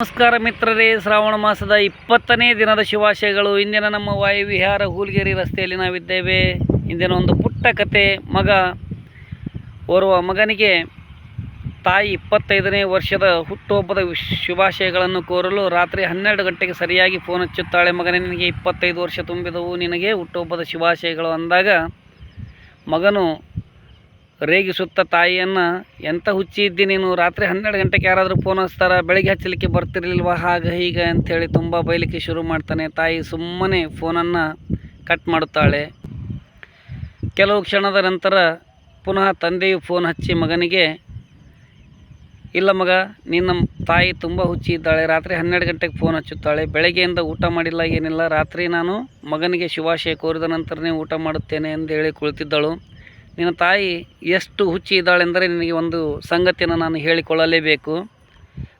ನಮಸ್ಕಾರ ಮಿತ್ರರೇ, ಶ್ರಾವಣ ಮಾಸದ ಇಪ್ಪತ್ತನೇ ದಿನದ ಶಿವಾಶಯಗಳು ಇಂದಿನ ನಮ್ಮ ವಾಯುವಿಹಾರ ಹೂಲ್ಗೇರಿ ರಸ್ತೆಯಲ್ಲಿ ನಾವಿದ್ದೇವೆ. ಇಂದಿನ ಒಂದು ಪುಟ್ಟ ಕತೆ, ಮಗ, ಓರ್ವ ಮಗನಿಗೆ ತಾಯಿ ಇಪ್ಪತ್ತೈದನೇ ವರ್ಷದ ಹುಟ್ಟುಹಬ್ಬದ ಶುಭಾಶಯಗಳನ್ನು ಕೋರಲು ರಾತ್ರಿ ಹನ್ನೆರಡು ಗಂಟೆಗೆ ಸರಿಯಾಗಿ ಫೋನ್ ಹಚ್ಚುತ್ತಾಳೆ ಮಗನೇ. ನಿನಗೆ ಇಪ್ಪತ್ತೈದು ವರ್ಷ ತುಂಬಿದವು. ನಿನಗೆ ಹುಟ್ಟುಹಬ್ಬದ ಶುಭಾಶಯಗಳು ಅಂದಾಗ ಮಗನು ರೇಗಿಸುತ್ತ ತಾಯಿಯನ್ನು ಎಂಥ ಹುಚ್ಚಿ ಇದ್ದಿ ನೀನು? ರಾತ್ರಿ ಹನ್ನೆರಡು ಗಂಟೆಗೆ ಯಾರಾದರೂ ಫೋನ್ ಹಚ್ತಾರ? ಬೆಳಿಗ್ಗೆ ಹಚ್ಚಲಿಕ್ಕೆ ಬರ್ತಿರ್ಲಿಲ್ವಾ? ಹಾಗೆ ಹೀಗೆ ಅಂಥೇಳಿ ತುಂಬ ಬೈಲಿಕ್ಕೆ ಶುರು ಮಾಡ್ತಾನೆ. ತಾಯಿ ಸುಮ್ಮನೆ ಫೋನನ್ನು ಕಟ್ ಮಾಡುತ್ತಾಳೆ. ಕೆಲವು ಕ್ಷಣದ ನಂತರ ಪುನಃ ತಂದೆಯು ಫೋನ್ ಹಚ್ಚಿ ಮಗನಿಗೆ, ಇಲ್ಲ ಮಗ ನಿನ್ನ ತಾಯಿ ತುಂಬ ಹುಚ್ಚಿ ಇದ್ದಾಳೆ. ರಾತ್ರಿ ಹನ್ನೆರಡು ಗಂಟೆಗೆ ಫೋನ್ ಹಚ್ಚುತ್ತಾಳೆ. ಬೆಳಗ್ಗೆಯಿಂದ ಊಟ ಮಾಡಿಲ್ಲ, ಏನಿಲ್ಲ. ರಾತ್ರಿ ನಾನು ಮಗನಿಗೆ ಶುಭಾಶಯ ಕೋರಿದ ನಂತರನೇ ಊಟ ಮಾಡುತ್ತೇನೆ ಎಂದು ಹೇಳಿ ಕುಳಿತಿದ್ದಳು. ನಿನ್ನ ತಾಯಿ ಎಷ್ಟು ಹುಚ್ಚಿ ಇದ್ದಾಳೆಂದರೆ ನಿನಗೆ ಒಂದು ಸಂಗತಿಯನ್ನು ನಾನು ಹೇಳಿಕೊಳ್ಳಲೇಬೇಕು.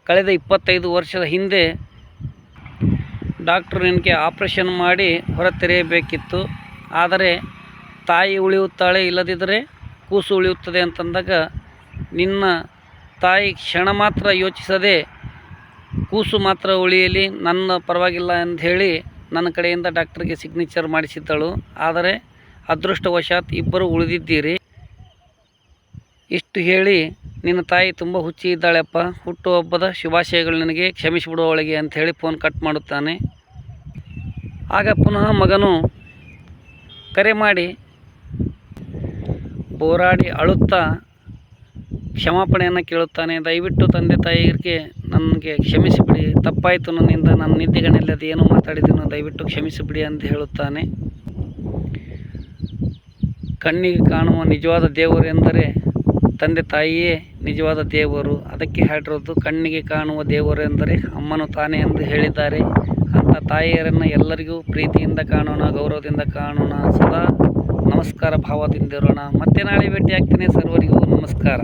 ಕಳೆದ ಇಪ್ಪತ್ತೈದು ವರ್ಷದ ಹಿಂದೆ ಡಾಕ್ಟ್ರು ನಿನಗೆ ಆಪ್ರೇಷನ್ ಮಾಡಿ ಹೊರತೆರೆಯಬೇಕಿತ್ತು. ಆದರೆ ತಾಯಿ ಉಳಿಯುತ್ತಾಳೆ ಇಲ್ಲದಿದ್ದರೆ ಕೂಸು ಉಳಿಯುತ್ತದೆ ಅಂತಂದಾಗ ನಿನ್ನ ತಾಯಿ ಕ್ಷಣ ಮಾತ್ರ ಯೋಚಿಸದೆ ಕೂಸು ಮಾತ್ರ ಉಳಿಯಲಿ, ನನ್ನ ಪರವಾಗಿಲ್ಲ ಅಂತ ಹೇಳಿ ನನ್ನ ಕಡೆಯಿಂದ ಡಾಕ್ಟ್ರಿಗೆ ಸಿಗ್ನೇಚರ್ ಮಾಡಿಸಿದ್ದಳು. ಆದರೆ ಅದೃಷ್ಟವಶಾತ್ ಇಬ್ಬರು ಉಳಿದಿದ್ದೀರಿ. ಇಷ್ಟು ಹೇಳಿ ನಿನ್ನ ತಾಯಿ ತುಂಬ ಹುಚ್ಚಿ ಇದ್ದಾಳೆಪ್ಪ. ಹುಟ್ಟುಹಬ್ಬದ ಶುಭಾಶಯಗಳು ನಿನಗೆ. ಕ್ಷಮಿಸಿಬಿಡು ಅವಳಿಗೆ ಅಂತ ಹೇಳಿ ಫೋನ್ ಕಟ್ ಮಾಡುತ್ತಾನೆ. ಆಗ ಪುನಃ ಮಗನು ಕರೆ ಮಾಡಿ ಹೋರಾಡಿ ಅಳುತ್ತಾ ಕ್ಷಮಾಪಣೆಯನ್ನು ಕೇಳುತ್ತಾನೆ. ದಯವಿಟ್ಟು ತಂದೆ ತಾಯಿಗೆ ನನಗೆ ಕ್ಷಮಿಸಿಬಿಡಿ. ತಪ್ಪಾಯಿತು ನನ್ನಿಂದ ನನ್ನ ನಿದ್ದೆಗಣಿಲ್ಲದೆ ಏನು ಮಾತಾಡಿದ್ದೀನೋ ದಯವಿಟ್ಟು ಕ್ಷಮಿಸಿಬಿಡಿ ಅಂತ ಹೇಳುತ್ತಾನೆ. ಕಣ್ಣಿಗೆ ಕಾಣುವ ನಿಜವಾದ ದೇವರು ಎಂದರೆ ತಂದೆ ತಾಯಿಯೇ ನಿಜವಾದ ದೇವರು. ಅದಕ್ಕೆ ಹೇಳಿರೋದು ಕಣ್ಣಿಗೆ ಕಾಣುವ ದೇವರು ಎಂದರೆ ಅಮ್ಮನು ತಾನೇ ಎಂದು ಹೇಳಿದ್ದಾರೆ. ಅಂಥ ತಾಯಿಯರನ್ನು ಎಲ್ಲರಿಗೂ ಪ್ರೀತಿಯಿಂದ ಕಾಣೋಣ, ಗೌರವದಿಂದ ಕಾಣೋಣ. ಸದಾ ನಮಸ್ಕಾರ ಭಾವದಿಂದಿರೋಣ ಮತ್ತೆ ನಾಳೆ ಭೇಟಿ ಆಗ್ತೀನಿ ಸರ್ವರಿಗೂ ನಮಸ್ಕಾರ.